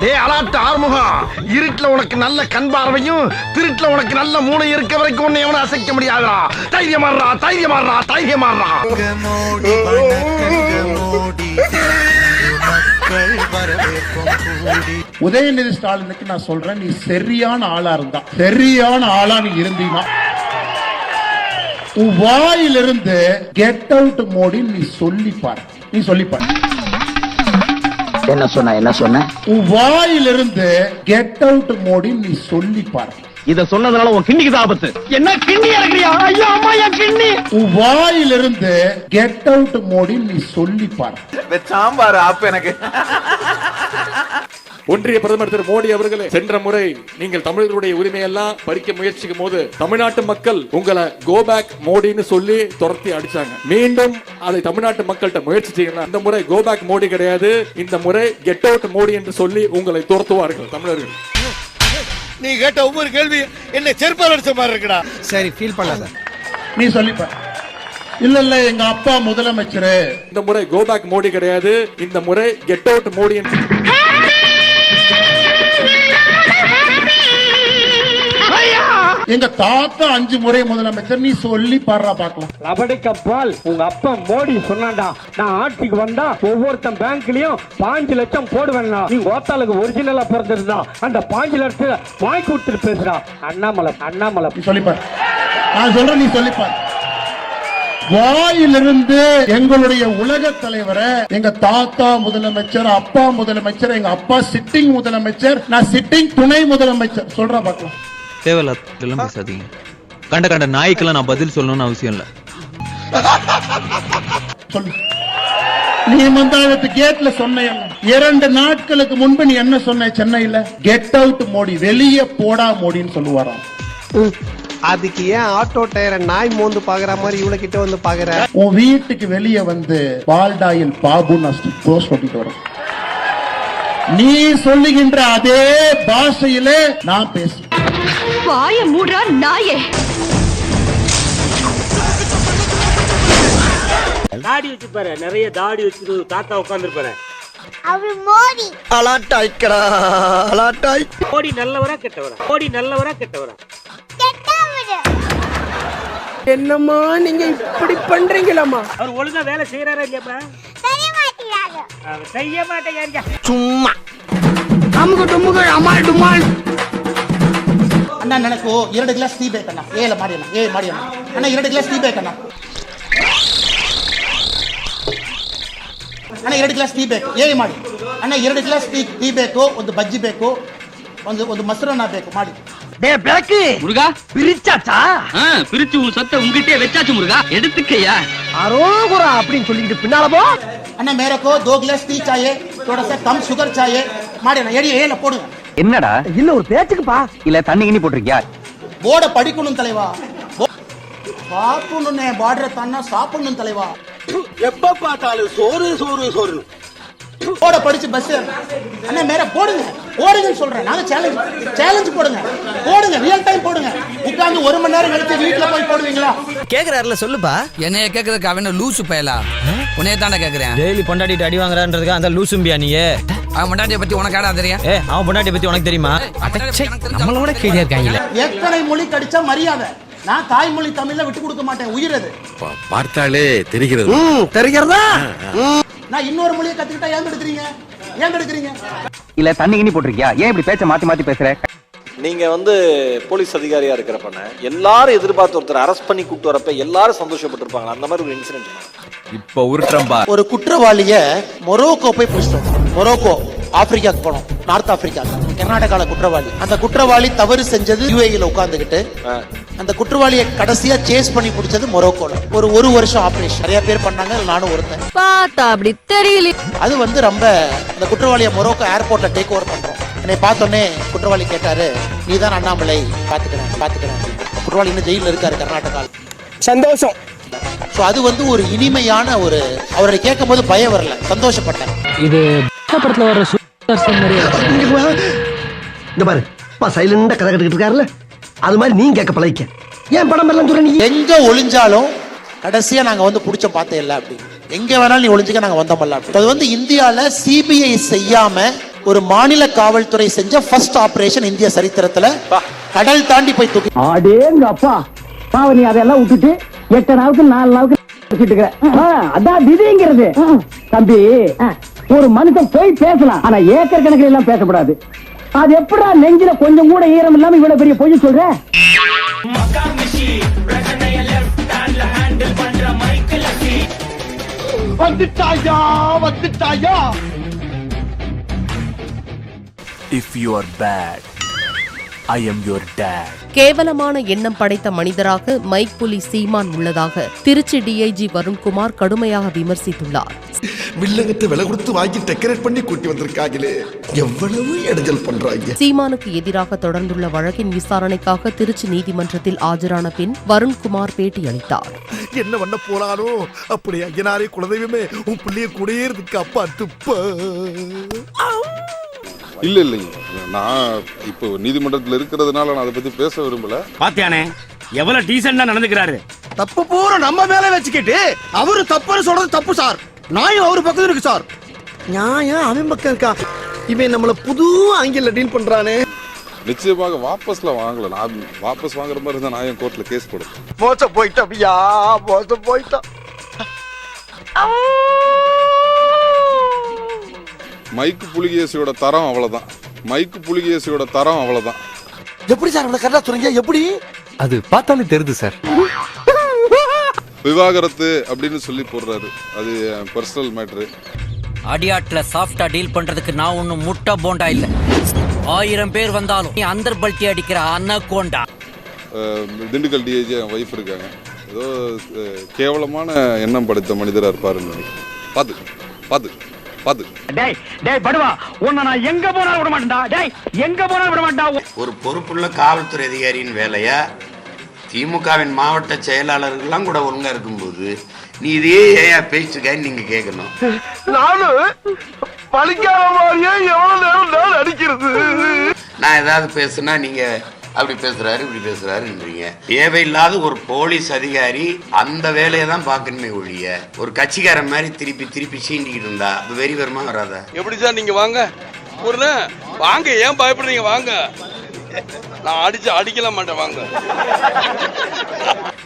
டேய் அலாட்டு ஆறுமுகம் இருட்டுல உனக்கு நல்ல கண் பார்வையும் திருட்டுல உனக்கு நல்ல மூளை இருக்க வரைக்கும் உன்னை எவனும் அசைக்க முடியாதுடா. தைரியமாடுறா தைரியமாடுறா தைரியமாடுறா உதயநிதி ஸ்டாலினுக்கு நான் சொல்றேன் நீ சரியான ஆளா இருந்தா சரியான ஆளா நீ இருந்தீனா உன் வாயிலிருந்து கெட் அவுட் மோடி நீ சொல்லி பாரு நீ சொல்லி பாரு என்ன சொன்ன என்ன சொன்ன? உன் வாயிலிருந்து கெட் அவுட் மோடி நீ சொல்லி பாரு. இத சொன்னதுனால உன் கிண்ணிக்கு ஆபத்து. என்ன கிண்ணி இறக்குறியா? ஐயோ அம்மா என் கிண்ணி. உன் வாயிலிருந்து கெட் அவுட் மோடி நீ சொல்லி பாரு. சாம்பார் ஆப் எனக்கு. ஒன்றிய பிரதமர் திரு மோடி அவர்களே சென்ற முறை நீங்கள் தமிழர்களுடைய உரிமையெல்லாம் பறிக்க முயற்சிக்கும் போது தமிழ்நாட்டு மக்கள் உங்களை கோ பேக் மோடின்னு சொல்லி துரத்தி அடிச்சாங்க. மீண்டும் அதை தமிழ்நாட்டு மக்கள்கிட்ட முயற்சி செய்யணும் இந்த முறை கோ பேக் மோடி கிடையாது. இந்த முறை கெட் அவுட் மோடி என்று சொல்லி உங்களை துரத்துவார்கள் தமிழர்கள். நீ கேட்ட ஒவ்வொரு கேள்வி என்ன செருப்பால் அடிச்ச மாதிரி இருக்குடா. சரி ஃபீல் பண்ணாத. நீ சொல்லி பாரு இல்ல இல்ல எங்க அப்பா முதலமைச்சர். இந்த முறை கோ பேக் மோடி கிடையாது. இந்த முறை கெட் அவுட் மோடி என்று எங்க தாத்தா அஞ்சு முறை முதலமைச்சர் நீ சொல்லி பாடுறா பாக்கலாம் லபடிக்கப்பால் உங்க அப்பா மோடி சொன்னான்டா. நான் ஆட்சிக்கு வந்தா ஒவ்வொருத்தன் பேங்க்லயும் பாஞ்சு லட்சம் போடுவேன்னா நீ ஓத்தாளுக்கு ஒரிஜினலா பிறந்திருந்தா அந்த பாஞ்சு லட்சம் வாங்கி கொடுத்துட்டு பேசுறா அண்ணாமலை அண்ணாமலை. நீ சொல்லிப்பார் நான் சொல்றேன் நீ சொல்லிப்பார் வாயிலிருந்து எங்களுடைய உலக தலைவரை எங்க தாத்தா முதலமைச்சர் அப்பா முதலமைச்சர் எங்க அப்பா சிட்டிங் முதலமைச்சர் நான் சிட்டிங் துணை முதலமைச்சர். சொல்ற பார்க்கலாம். தேவையில்லாம் பேசாதீங்க. கண்ட கண்ட நாய்க்கெல்லாம் நான் பதில் சொல்லணும்னு அவசியம் இல்லை. சொல்லு. நீ மந்தாயத்து கேட்ல சொன்ன இரண்டு நாட்களுக்கு முன்பு நீ என்ன சொன்ன? சென்னையில கெட் அவுட் மோடி. வெளியே போடா மோடின்னு சொல்லுவாராம். அதுக்கு ஏன் ஆட்டோ டயரை நாய் மோந்து பாக்குற மாதிரி இவ்வளவு கிட்ட வந்து பாக்குற? உன் வீட்டுக்கு வெளியே வந்து பால்டாயில் பாபு நான் போஸ்ட் ஓட்டிட்டு வரேன். நீ சொல்லுகின்ற அதே பாஷையிலே நான் பேசுறேன். வாய மூடுறா நாயே. தாடி வச்சு பாரு நிறைய தாடி வச்சு தாத்தா உட்காந்துருப்பாரு அவரு மோடி. அலாட்டாய்க்கடா அலாட்டாய். மோடி நல்லவரா கெட்டவரா? மோடி நல்லவரா கெட்டவரா கெட்டவரு? என்னம்மா நீங்க இப்படி பண்றீங்களாமா அவர் ஒழுங்கா வேலை செய்யறாரா இல்லையாப்பா செய்ய மாட்டேங்கிறாரு அவர் செய்ய மாட்டேங்க சும்மா ಅಣ್ಣ ನನಗೂ ಎರಡು ಗ್ಲಾಸ್ ಟೀ ಬೇಕಣ್ಣ ಏಲ ಮಾಡಿ ಅಣ್ಣ ಏ ಮಾಡಿ ಅಣ್ಣ ಅಣ್ಣ ಎರಡು ಗ್ಲಾಸ್ ಟೀ ಬೇಕಣ್ಣ ಅಣ್ಣ ಎರಡು ಗ್ಲಾಸ್ ಟೀ ಬೇಕು ಏ ಮಾಡಿ ಅಣ್ಣ ಎರಡು ಗ್ಲಾಸ್ ಟೀ ಟೀ ಬೇಕು ಒಂದು ಬಜ್ಜಿ ಬೇಕು ಒಂದು ಒಂದು ಮೊಸರನ್ನ ಬೇಕು ಮಾಡಿ டே பிளக்கு முருகா. பிரிச்சாச்சா? பிரிச்சு உன் சொத்தை உங்ககிட்டே வச்சாச்சு முருகா. எடுத்துக்கையா? அரோகுரா அப்படின்னு சொல்லிட்டு பின்னாலமோ அண்ணா மேரக்கோ தோ கிளாஸ் டீ சாயே தோட சா கம் சுகர் சாயே. மாடி நான் எடி ஏல போடு. என்னடா? இல்ல ஒரு பேச்சுக்குப்பா. இல்ல தண்ணி கிண்ணி போட்டிருக்கியா? போட படிக்கணும் தலைவா. சாப்பிடணும் பாடுற தானா சாப்பிடணும் தலைவா. எப்ப பார்த்தாலும் சோறு சோறு சோறு போட படிச்சு பஸ் அண்ணா மேல போடுங்க. போடுங்கன்னு சொல்றேன். நாங்க சேலஞ்ச் சேலஞ்ச் போடுங்க. போடுங்க ரியல் டைம் போடுங்க. உட்கார்ந்து ஒரு மணி நேரம் கழிச்சு வீட்டுல போய் போடுவீங்களா? கேக்குறாருல சொல்லுப்பா. என்னைய கேக்குறதுக்கு அவன லூசு பயலா? உன்னைய தானே கேக்குறேன். டெய்லி பொண்டாட்டிட்டு அடி வாங்குறான்றதுக்கு அந்த லூசும்பியா நீ? அவன் முன்னாடிய பத்தி உனக்கு ஆடா தெரியும்? ஏ அவன் பொண்டாட்டி பத்தி உனக்கு தெரியுமா? நம்மளோட கீழே இருக்காங்களே எத்தனை மொழி கடிச்சா மரியாதை? நான் தாய்மொழி தமிழ்ல விட்டு கொடுக்க மாட்டேன் உயிர் அது. பார்த்தாலே தெரிகிறது. தெரிகிறதா? நான் இன்னொரு மொழியை கத்துக்கிட்டா ஏன் எடுக்கிறீங்க ஏன் எடுக்கிறீங்க இல்ல தண்ணி கிண்ணி போட்டிருக்கியா? ஏன் இப்படி பேச்ச மாத்தி மாத்தி பேசுற? நீங்க வந்து போலீஸ் அதிகாரியா இருக்கிறப்பன எல்லாரும் எதிர்பார்த்து ஒருத்தர் அரெஸ்ட் பண்ணி கூட்டு வரப்ப எல்லாரும் சந்தோஷப்பட்டிருப்பாங்க அந்த மாதிரி ஒரு இன்சிடென்ட் இப்ப உருட்டுறம்பா ஒரு குற்றவாளிய மொரோக்கோ போய் பிடிச்சிட்டோம் மொரோக்கோ ஆப்பிரிக்காக்கு போனோம். நார்த் ஆப்பிரிக்கா கர்நாடகால குற்றவாளி. அந்த குற்றவாளி தவறு செஞ்சது யூஏஇல உட்கார்ந்துகிட்டு அந்த குற்றவாளியை கடைசியா சேஸ் பண்ணி பிடிச்சது மொரோக்கோல. ஒரு ஒரு வருஷம் ஆபரேஷன் நிறைய பேர் பண்ணாங்க நானும் ஒருத்தன். பார்த்தா அப்படி தெரியல. அது வந்து ரொம்ப அந்த குற்றவாளியை மொரோக்கோ ஏர்போர்ட்ல டேக் ஓவர் பண்றோம். என்னை பார்த்தோன்னே குற்றவாளி கேட்டாரு நீதான் அண்ணாமலை பாத்துக்கிறேன் பாத்துக்கிறேன். குற்றவாளி இன்னும் ஜெயில இருக்காரு கர்நாடகால. சந்தோஷம். சோ அது வந்து ஒரு இனிமையான ஒரு அவரை கேட்கும் போது பயம் வரல. சந்தோஷப்பட்டேன். இது படத்துல வர இந்த பாரு. சைலண்டா கதை கட்டுக்கிட்டு இருக்காருல்ல. அது மாதிரி நீ கேட்க பழகிக்க. ஏன் படம் எல்லாம் சொல்ற நீ? எங்க ஒளிஞ்சாலும் கடைசியா நாங்க வந்து புடிச்ச பார்த்தே இல்ல அப்படி. எங்க வேணாலும் நீ ஒளிஞ்சுக்க நாங்க வந்தோமல்ல அப்படி. அது வந்து இந்தியால சிபிஐ செய்யாம ஒரு மாநில காவல்துறை செஞ்ச ஃபர்ஸ்ட் ஆபரேஷன் இந்திய சரித்திரத்துல. கடல் தாண்டி போய் தூக்கி. அடேங்க அப்பா பாவ நீ அதெல்லாம் விட்டுட்டு எட்டு நாளுக்கு நாலு நாளுக்கு அதான் விதிங்கிறது. தம்பி ஒரு மனுஷன் போய் பேசலாம். ஆனா ஏக்கர் கணக்கில் எல்லாம் பேசக்கூடாது. அது எப்படா நெஞ்சில கொஞ்சம் கூட ஈரம் இல்லாம இவ்வளவு பெரிய பொய் சொல்ற? வந்துட்டாயா வந்துட்டாயா? If you are bad I am your dad கேவலமான எண்ணம் படைத்த மனிதராக மைக் புலி சீமான் உள்ளதாக திருச்சி டிஐஜி வருண்குமார் கடுமையாக விமர்சித்துள்ளார். வில்லங்கத்தை விலை கொடுத்து வாங்கி டெக்கரேட் பண்ணி கூட்டி வந்திருக்காங்களே. எவ்வளவு இடைஞ்சல் பண்றாங்க. சீமானுக்கு எதிராக தொடர்ந்துள்ள வழக்கின் விசாரணைக்காக திருச்சி நீதிமன்றத்தில் ஆஜரான பின் வருண்குமார் பேட்டியளித்தார். என்ன பண்ண போறானோ? அப்படி ஐயனாரே குலதெய்வமே உன் பிள்ளைய கூடயே இருக்கு அப்பா துப்ப. இல்ல இல்லைங்க நான் இப்போ நீதிமன்றத்தில் இருக்கிறதுனால நான் அதை பத்தி பேச விரும்பல. பாத்தியானே எவ்வளவு டீசெண்டா நடந்துக்கிறாரு? தப்பு பூரா நம்ம மேல வச்சுக்கிட்டு அவரு தப்புன்னு சொல்றது தப்பு சார். நாயும் அவரு பக்கத்துல இருக்கு சார். நியாயம் அவன் பக்கம் இருக்கா? இவன் நம்மள புது ஆங்கில டீல் பண்றானே. நிச்சயமாக வாபஸ்ல வாங்கல. நான் வாபஸ் வாங்குற மாதிரி இருந்தா நான் என் கோர்ட்ல கேஸ் போடுறேன் மோசம் போயிட்டோம் ஐயா மோசம் போயிட்டோம் மைக்கு புலிகேசியோட தரம் அவ்வளவுதான். மைக்கு புலிகேசியோட தரம் அவ்வளவுதான். எப்படி சார் இவ்வளவு கரெக்டா சொல்றீங்க? எப்படி? அது பார்த்தாலே தெரியுது சார். விவாகரத்து அப்படின்னு சொல்லி போடுறாரு. அது பர்சனல் மேட்ரு அடியாட்ல சாஃப்டா டீல் பண்றதுக்கு நான் ஒண்ணும் முட்டை போண்டா இல்ல. ஆயிரம் பேர் வந்தாலும் நீ அந்தர் பல்ட்டி அடிக்கிற அன்னகோண்டா திண்டுக்கல் என் ஒய்ஃப் இருக்காங்க. ஏதோ கேவலமான எண்ணம் படைத்த மனிதரா இருப்பாருன்னு நினைக்கிறேன். பாத்து பாத்து. பாத்து. டேய் டேய் படுவா. உன்னை நான் எங்க போனாலும் விட மாட்டேன்டா. டேய் எங்க போனாலும் விட மாட்டா ஒரு பொறுப்புள்ள காவல்துறை அதிகாரியின் வேலையா? திமுகவின் மாவட்ட செயலாளர்கள்லாம் கூட ஒழுங்கா இருக்கும்போது நீ இதே ஏன் பேச்சுக்கான்னு நீங்க கேட்கணும் நானும் பழிக்காத மாதிரியே எவ்வளவு நேரம் நான் அடிக்கிறது? நான் ஏதாவது பேசுனா நீங்க அப்படி பேசுறாரு இப்படி பேசுறாருன்றீங்க. தேவையில்லாத ஒரு போலீஸ் அதிகாரி அந்த வேலையை தான் பார்க்கணுமே ஒழிய ஒரு கட்சிக்காரன் மாதிரி திருப்பி திருப்பி சீண்டிக்கிட்டு இருந்தா அது வெறி வருமா வராதா? எப்படி சார் நீங்க வாங்க? ஒரு வாங்க ஏன் பயப்படுறீங்க? வாங்க. நான் அடிச்சு அடிக்கல மாட்டேன் வாங்க.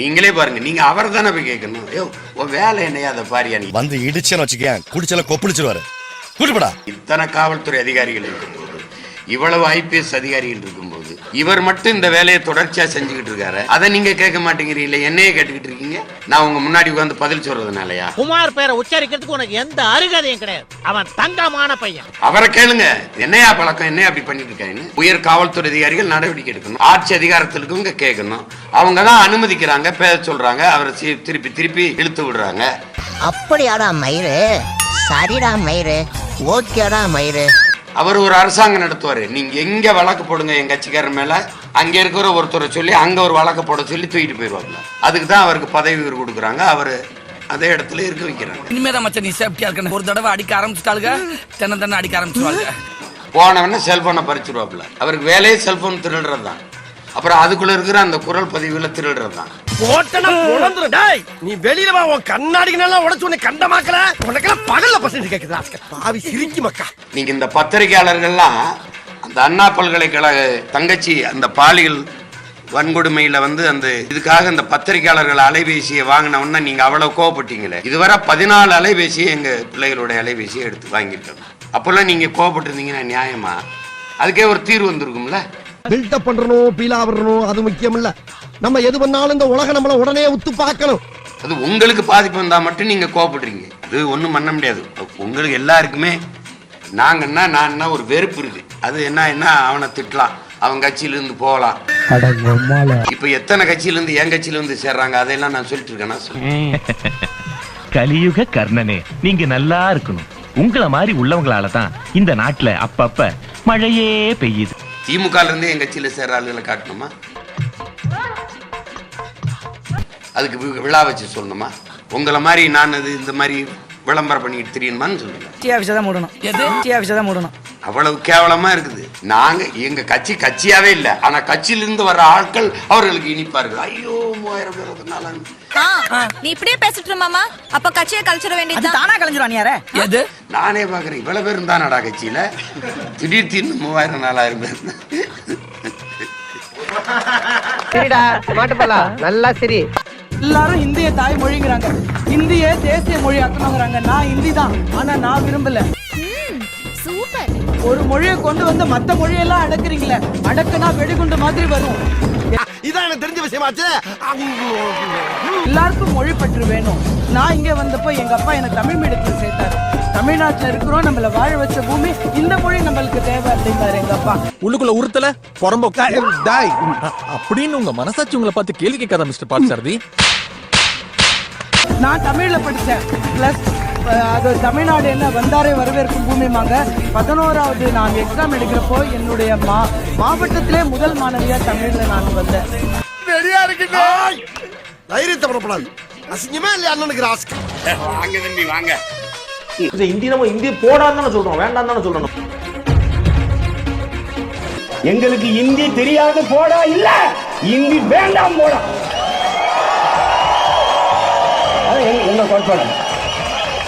நீங்களே பாருங்க நீங்க அவரை தானே போய் கேட்கணும்? ஐயோ உன் வேலை என்னையா அதை பாரியா நீ? வந்து இடிச்சேன்னு வச்சுக்கேன் குடிச்சல கொப்பளிச்சிருவாரு. கூட்டுப்படா இத்தனை காவல்துறை அதிகாரிகள் இருக்கும்போது இவ்வளவு ஐபிஎஸ் அதிகாரிகள் இருக்கும்போது இவர் மட்டும் இந்த வேலையை தொடர்ச்சியா செஞ்சுக்கிட்டு இருக்காரு. அதை நீங்க கேட்க மாட்டேங்கிறீங்களே என்னையே கேட்டுக்கிட்டு இருக்கீங்க? நான் உங்க முன்னாடி உட்காந்து பதில் சொல்றதுனாலயா? குமார் பேரை உச்சரிக்கிறதுக்கு உனக்கு எந்த அருகதையும் கிடையாது. அவன் தங்கமான பையன். அவரை கேளுங்க. என்னையா பழக்கம்? என்னையா அப்படி பண்ணிட்டு இருக்காங்கன்னு உயர் காவல்துறை அதிகாரிகள் நடவடிக்கை எடுக்கணும். ஆட்சி அதிகாரத்தில் இருக்கவங்க கேட்கணும். அவங்க தான் அனுமதிக்கிறாங்க பேச சொல்றாங்க அவரை திருப்பி திருப்பி இழுத்து விடுறாங்க. அப்படியாடா மயிறு? சரிடா மயிறு. ஓகேடா மயிறு. அவர் ஒரு அரசாங்கம் நடத்துவாரு. நீங்க எங்க வழக்கு போடுங்க என் கட்சிக்காரர் மேல? அங்க இருக்கிற ஒருத்தரை சொல்லி அங்க ஒரு வழக்கு போட சொல்லி தூக்கிட்டு போயிடுவாங்க அதுக்கு தான் அவருக்கு பதவி உயர்வு கொடுக்குறாங்க. அவரு அதே இடத்துல இருக்க வைக்கிறாங்க. இனிமேதான் மச்சான் நீ சேஃப்டியா இருக்கணும். ஒரு தடவை அடிக்க ஆரம்பிச்சிட்டாளுங்க தென்ன தென்ன அடிக்க ஆரம்பிச்சிருவாங்க போனவன செல்போனை பறிச்சிருவாப்புல. அவருக்கு வேலையே செல்போன் திருடுறது தான் அப்புறம் அதுக்குள்ள இருக்கிற அந்த குரல் பதிவுல திருடுறது தான். போட்டனா பொழந்துரும் டேய் நீ வெளியில வா உன் கண்ணாடிக்கு நல்லா உடைச்சு உன்னை கண்டமாக்கல. உனக்கெல்லாம் பகல்ல பசங்க கேக்குதா பாவி சிரிக்கி மக்கா. நீங்க இந்த பத்திரிகையாளர்கள்லாம் அந்த அண்ணா பல்கலைக்கழக தங்கச்சி அந்த பாலியல் வன்கொடுமையில வந்து அந்த இதுக்காக இந்த பத்திரிகையாளர்கள் அலைபேசியை வாங்கின உடனே நீங்க அவ்வளவு கோவப்பட்டீங்களே. இதுவரை பதினாலு அலைபேசியை எங்க பிள்ளைகளுடைய அலைபேசியை எடுத்து வாங்கியிருக்காங்க அப்போல்லாம் நீங்க கோவப்பட்டிருந்தீங்கன்னா நியாயமா? அதுக்கே ஒரு தீர்வு வந்திருக்கும்ல? பில்டப் பண்றணும் பீலா வரணும் அது முக்கியம் இல்ல நம்ம எது பண்ணாலும் இந்த உலகம் நம்மள உடனே உத்து பார்க்கணும். அது உங்களுக்கு பாதிப்பு வந்தா மட்டும் நீங்க கோவப்படுறீங்க. அது ஒண்ணும் பண்ண முடியாது. உங்களுக்கு எல்லாருக்குமே நாங்கன்னா நான் ஒரு வெறுப்பு இருக்கு. அது என்ன என்ன அவனை திட்டலாம். அவன் கட்சியில இருந்து போகலாம் இப்ப எத்தனை கட்சியில இருந்து என் கட்சியில இருந்து சேர்றாங்க? அதையெல்லாம் நான் சொல்லிட்டு இருக்கேன்னா. கலியுக கர்ணனே நீங்க நல்லா இருக்கணும். உங்களை மாதிரி உள்ளவங்களால தான் இந்த நாட்டுல அப்பப்ப மழையே பெய்யுது. திமுகல இருந்து என் கட்சியில சேர்ற ஆளுகளை காட்டணுமா? அதுக்கு வி- விழா வச்சு சொல்லணுமா? உங்களை மாதிரி நான் அது இந்த மாதிரி விளம்பரம் பண்ணிட்டு தெரியணுமான்னு சொல்லுங்க. தான் மூடணும். எது? தான் மூடணும். அவ்வளவு கேவலமா இருக்குது. நாங்க எங்க கட்சி கட்சியாவே இல்ல. ஆனா கட்சியிலிருந்து வர்ற ஆட்கள் அவர்களுக்கு இனிப்பார்கள். ஐயோ மூவாயிரம் பேர் அதனால நீ இப்படியே பேசிட்டு இரு மாமா. அப்ப கட்சியை கழிச்சிட வேண்டியது தானா. கலைஞ்சிரும் யாரே எது? நானே பாக்குறேன். இவ்வளவு பேர் இருந்தானடா கட்சியில? திடீர் திடீர்னு மூவாயிரம் நாலாயிரம் பேர். சரிடா மாட்டுப்பலா நல்லா சரி. எல்லாரும் இந்திய தாய் மொழிங்கிறாங்க இந்திய தேசிய மொழி ஆக்கணுங்கிறாங்க நான் ஹிந்தி தான். ஆனா நான் விரும்பல. சூப்பர். ஒரு மொழியை கொண்டு வந்து மத்த மொழியெல்லாம் அடக்குறீங்களே. அடக்குனா வெடிகுண்டு மாதிரி வரும். இதான் எனக்கு தெரிஞ்ச விஷயமாச்சு. எல்லாருக்கும் மொழி பற்று வேணும். நான் இங்க வந்தப்போ எங்க அப்பா எனக்கு தமிழ் மீடியத்துல சேர்த்தாரு. தமிழ்நாட்டுல இருக்கிறோம் நம்மள வாழ வச்ச பூமி இந்த மொழி நம்மளுக்கு தேவை அப்படின்னாரு எங்க அப்பா. உள்ளுக்குள்ள உறுத்தல புறம்போக்கா டாய். அப்படின்னு உங்க மனசாட்சி உங்களை பார்த்து கேள்வி கேட்காத மிஸ்டர் பாட்சாரதி நான் தமிழ்ல படிச்சேன் பிளஸ் அது தமிழ்நாடு என்ன வந்தாரே வரவேற்கும் பூமிமாங்க பதினோராவது நான் எக்ஸாம் எடுக்கிறப்போ என்னுடைய மா மாவட்டத்திலே முதல் மாணவியா தமிழ்ல நான் வந்தேன். ரெடியா இருக்கு தைரியத்தை படப்படாது அசிங்கமே இல்லையா அண்ணனுக்கு ராஸ்க் வாங்க தம்பி வாங்க. இந்தி நம்ம இந்தி போடான்னு தானே சொல்றோம் வேண்டாம் தானே சொல்லணும் எங்களுக்கு இந்தி தெரியாது போடா இல்ல! இந்தி வேண்டாம் போடா.